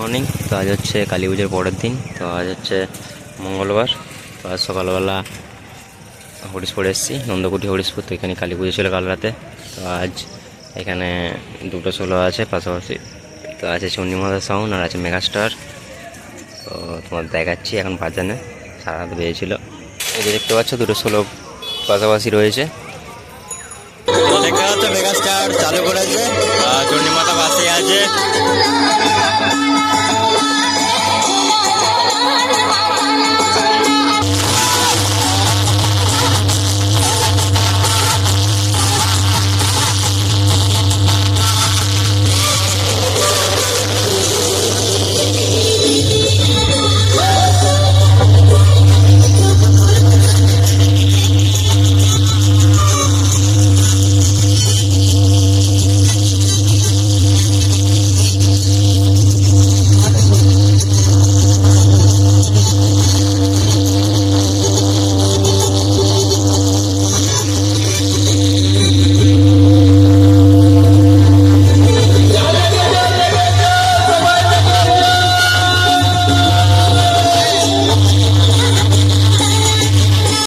Morning তো আজ হচ্ছে কালী পুজোর পরের দিন। তো আজ হচ্ছে মঙ্গলবার। তো আজ সকালবেলা হরিশপুর এসেছি, নন্দকুটি হরিশপুর তো এখানে কালী পুজো ছিল কাল রাতে। তো আজ এখানে দুটো ষোলো আছে পাশাপাশি। তো আছে চণ্ডীমাতা সাউন্ড আর আছে মেগাস্টার। তো তোমার দেখাচ্ছি এখন বাজানে। সারা রাত বেজেছিল এই যে দেখতে পাচ্ছ, দুটো ষোলো পাশাপাশি রয়েছে। দেখতে পাচ্ছ মেগাস্টার চালু করেছে। চণ্ডীমাতা পাশে আছে।